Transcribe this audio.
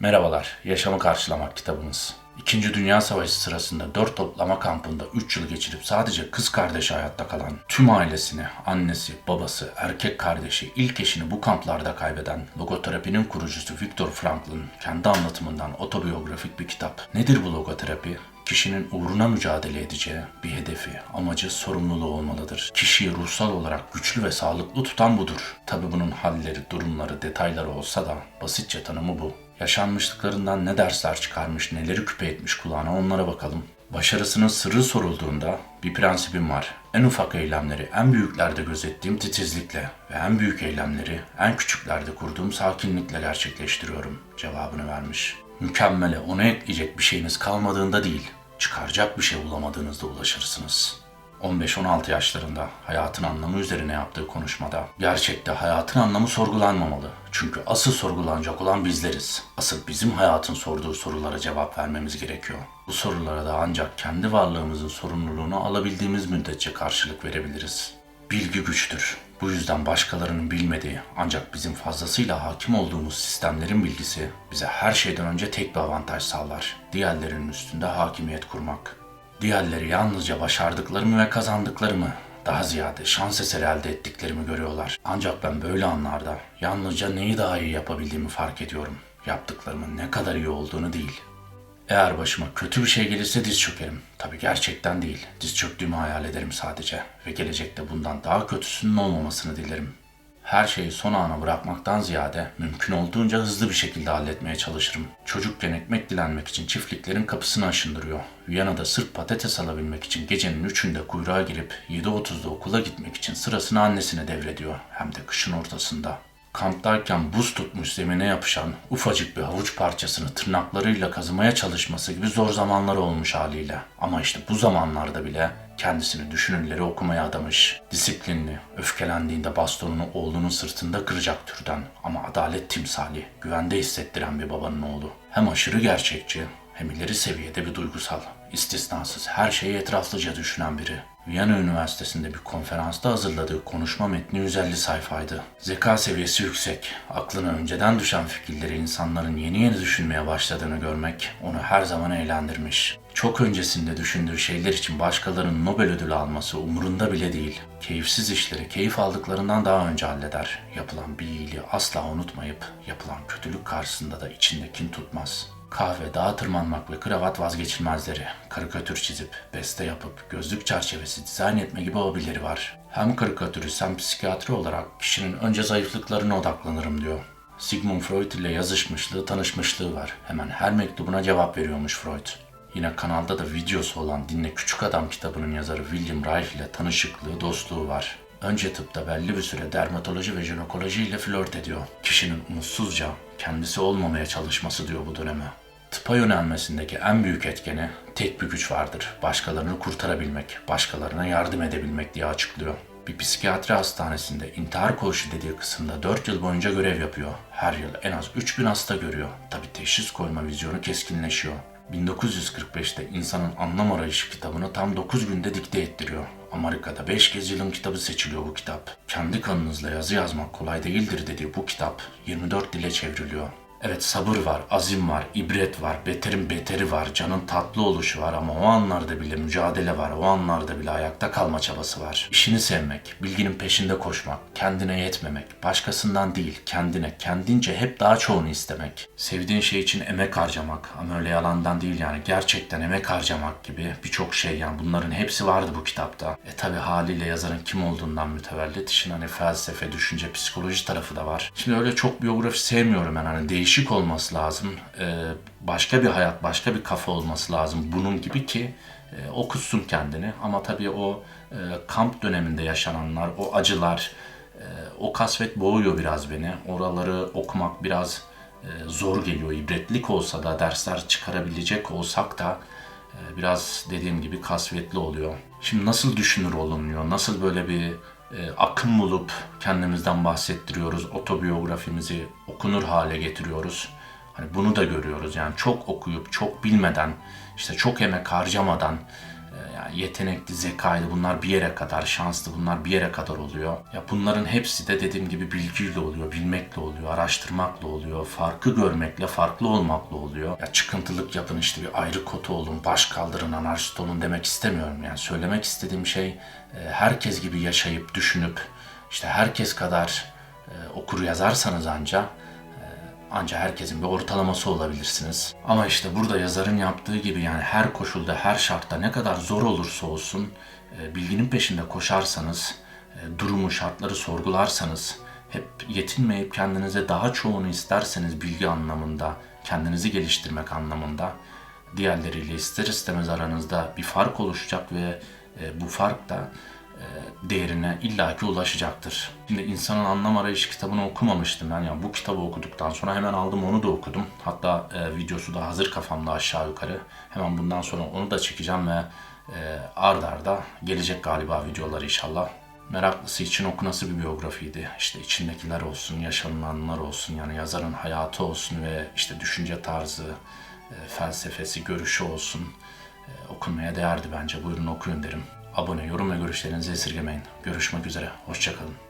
Merhabalar, Yaşamı Karşılamak kitabımız. İkinci Dünya Savaşı sırasında dört toplama kampında 3 yıl geçirip sadece kız kardeşi hayatta kalan, tüm ailesini, annesi, babası, erkek kardeşi, ilk eşini bu kamplarda kaybeden logoterapinin kurucusu Viktor Frankl'ın kendi anlatımından otobiyografik bir kitap. Nedir bu logoterapi? Kişinin uğruna mücadele edeceği bir hedefi, amacı, sorumluluğu olmalıdır. Kişiyi ruhsal olarak güçlü ve sağlıklı tutan budur. Tabi bunun halleri, durumları, detayları olsa da basitçe tanımı bu. Yaşanmışlıklarından ne dersler çıkarmış, neleri küpe etmiş kulağına onlara bakalım. Başarısının sırrı sorulduğunda bir prensibim var. En ufak eylemleri en büyüklerde gözettiğim titizlikle ve en büyük eylemleri en küçüklerde kurduğum sakinlikle gerçekleştiriyorum cevabını vermiş. Mükemmele ona ekleyecek bir şeyiniz kalmadığında değil, çıkaracak bir şey bulamadığınızda ulaşırsınız. 15-16 yaşlarında hayatın anlamı üzerine yaptığı konuşmada gerçekte hayatın anlamı sorgulanmamalı. Çünkü asıl sorgulanacak olan bizleriz. Asıl bizim hayatın sorduğu sorulara cevap vermemiz gerekiyor. Bu sorulara da ancak kendi varlığımızın sorumluluğunu alabildiğimiz müddetçe karşılık verebiliriz. Bilgi güçtür. Bu yüzden başkalarının bilmediği ancak bizim fazlasıyla hakim olduğumuz sistemlerin bilgisi bize her şeyden önce tek bir avantaj sağlar. Diğerlerinin üstünde hakimiyet kurmak. Diğerleri yalnızca başardıklarımı ve kazandıklarımı, daha ziyade şans eseri elde ettiklerimi görüyorlar. Ancak ben böyle anlarda yalnızca neyi daha iyi yapabildiğimi fark ediyorum. Yaptıklarımın ne kadar iyi olduğunu değil. Eğer başıma kötü bir şey gelirse diz çökerim. Tabii gerçekten değil. Diz çöktüğümü hayal ederim sadece. Ve gelecekte bundan daha kötüsünün olmamasını dilerim. Her şeyi son ana bırakmaktan ziyade mümkün olduğunca hızlı bir şekilde halletmeye çalışırım. Çocukken ekmek dilenmek için çiftliklerin kapısını aşındırıyor. Viyana'da sırf patates alabilmek için gecenin üçünde kuyruğa girip 7.30'da okula gitmek için sırasını annesine devrediyor. Hem de kışın ortasında. Kamptayken buz tutmuş zemine yapışan ufacık bir havuç parçasını tırnaklarıyla kazımaya çalışması gibi zor zamanları olmuş haliyle. Ama işte bu zamanlarda bile kendisini düşünürleri okumaya adamış. Disiplinli, öfkelendiğinde bastonunu oğlunun sırtında kıracak türden ama adalet timsali, güvende hissettiren bir babanın oğlu. Hem aşırı gerçekçi hem ileri seviyede bir duygusal, istisnasız her şeyi etraflıca düşünen biri. Viyana Üniversitesi'nde bir konferansta hazırladığı konuşma metni 150 sayfaydı. Zeka seviyesi yüksek, aklına önceden düşen fikirleri insanların yeni yeni düşünmeye başladığını görmek onu her zaman eğlendirmiş. Çok öncesinde düşündüğü şeyler için başkalarının Nobel ödülü alması umurunda bile değil. Keyifsiz işleri keyif aldıklarından daha önce halleder. Yapılan bir iyiliği asla unutmayıp yapılan kötülük karşısında da içinde kin tutmaz. Kahve, dağa tırmanmak ve kravat vazgeçilmezleri. Karikatür çizip, beste yapıp, gözlük çerçevesi dizayn etme gibi hobileri var. Hem karikatürist hem psikiyatri olarak kişinin önce zayıflıklarına odaklanırım diyor. Sigmund Freud ile yazışmışlığı, tanışmışlığı var. Hemen her mektubuna cevap veriyormuş Freud. Yine kanalda da videosu olan Dinle Küçük Adam kitabının yazarı William Reich ile tanışıklığı, dostluğu var. Önce tıpta belli bir süre dermatoloji ve jinekoloji ile flört ediyor. Kişinin umutsuzca kendisi olmamaya çalışması diyor bu döneme. Tıpa yönelmesindeki en büyük etkeni tek bir güç vardır. Başkalarını kurtarabilmek, başkalarına yardım edebilmek diye açıklıyor. Bir psikiyatri hastanesinde intihar koğuşu dediği kısımda 4 yıl boyunca görev yapıyor. Her yıl en az 3000 hasta görüyor. Tabi teşhis koyma vizyonu keskinleşiyor. 1945'te İnsanın Anlam Arayışı kitabını tam 9 günde dikte ettiriyor. Amerika'da 5 kez yılın kitabı seçiliyor bu kitap. Kendi kanınızla yazı yazmak kolay değildir dediği bu kitap 24 dile çevriliyor. Evet sabır var, azim var, ibret var, beterin beteri var, canın tatlı oluşu var ama o anlarda bile mücadele var, o anlarda bile ayakta kalma çabası var. İşini sevmek, bilginin peşinde koşmak, kendine yetmemek, başkasından değil, kendine, kendince hep daha çoğunu istemek. Sevdiğin şey için emek harcamak ama öyle yalandan değil yani gerçekten emek harcamak gibi birçok şey yani bunların hepsi vardı bu kitapta. E tabi haliyle yazarın kim olduğundan mütevellit işin hani felsefe, düşünce, psikoloji tarafı da var. Şimdi öyle çok biyografi sevmiyorum ben hani değişik olması lazım. Ee, başka bir hayat, başka bir kafa olması lazım bunun gibi ki e, okutsun kendini. Ama tabii o e, kamp döneminde yaşananlar, o acılar, e, o kasvet boğuyor biraz beni. Oraları okumak biraz zor geliyor. İbretlik olsa da dersler çıkarabilecek olsak da biraz dediğim gibi kasvetli oluyor. Şimdi nasıl düşünür olunuyor? Nasıl böyle bir e, akım bulup kendimizden bahsettiriyoruz, otobiyografimizi okunur hale getiriyoruz. Hani bunu da görüyoruz. Yani çok okuyup, çok bilmeden, işte çok emek harcamadan, yetenekli, zekaylı bunlar bir yere kadar, şanslı bunlar bir yere kadar oluyor. Ya bunların hepsi de dediğim gibi bilgiyle oluyor, bilmekle oluyor, araştırmakla oluyor, farkı görmekle, farklı olmakla oluyor. Ya çıkıntılık yapın işte bir ayrı kotu olun, baş kaldırın, anarşist olun demek istemiyorum. Yani söylemek istediğim şey e, herkes gibi yaşayıp, düşünüp, işte herkes kadar e, okur yazarsanız anca Anca herkesin bir ortalaması olabilirsiniz. Ama işte burada yazarın yaptığı gibi yani her koşulda, her şartta ne kadar zor olursa olsun e, bilginin peşinde koşarsanız, e, durumu, şartları sorgularsanız, hep yetinmeyip kendinize daha çoğunu isterseniz bilgi anlamında, kendinizi geliştirmek anlamında diğerleriyle ister istemez aranızda bir fark oluşacak ve e, bu fark da değerine illaki ulaşacaktır. Şimdi insanın anlam arayışı kitabını okumamıştım ben. Yani bu kitabı okuduktan sonra hemen aldım onu da okudum. Hatta e, videosu da hazır kafamda aşağı yukarı. Hemen bundan sonra onu da çekeceğim ve e, ard arda gelecek galiba videolar inşallah. Meraklısı için okunası bir biyografiydi. İşte içindekiler olsun, yaşanılanlar olsun, yani yazarın hayatı olsun ve işte düşünce tarzı, e, felsefesi, görüşü olsun. E, okunmaya değerdi bence. Buyurun okuyun derim. Abone, yorum ve görüşlerinizi esirgemeyin. Görüşmek üzere. Hoşçakalın.